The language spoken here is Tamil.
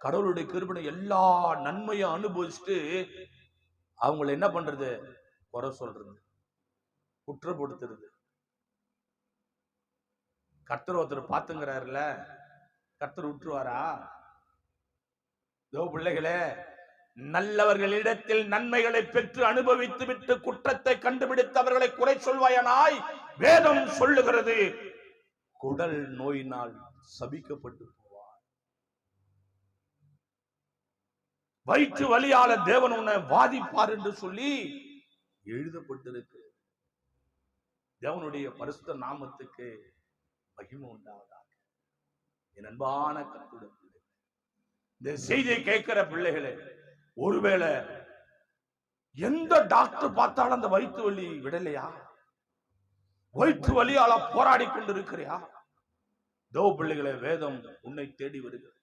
கடவுளுடைய கிருபனை எல்லா நன்மையும் அனுபவிச்சுட்டு அவங்கள என்ன பண்றது? குறை சொல்றது. குற்றப்படுத்துறது. கர்த்தர் ஒருத்தர் பார்த்துங்கிறாருல கர்த்தர் விட்டுருவாரா இதோ பிள்ளைகளே நல்லவர்களிடத்தில் நன்மைகளை பெற்று அனுபவித்து விட்டு குற்றத்தை கண்டுபிடித்து அவர்களை குறை சொல்வாயனாய் வேதம் சொல்லுகிறது. குடல் நோயினால் சபிக்கப்பட்டு வயிற்று வலியால தேவன் உன்னை வாதிப்பார் என்று சொல்லி எழுதப்பட்டிருக்கு தேவனுடைய பரிசுத்த நாமத்துக்கு மகிமை உண்டாவதாக. என் அன்பான கத்துட பிள்ளைகளே இந்த செய்தியை கேட்கிற பிள்ளைகளே ஒருவேளை எந்த டாக்டர் பார்த்தாலும் அந்த வயிற்று வலி விடலையா? வயிற்று வலியால போராடி கொண்டிருக்கிறியா? தோ பிள்ளைகளே வேதம் உன்னை தேடி வருகிறது.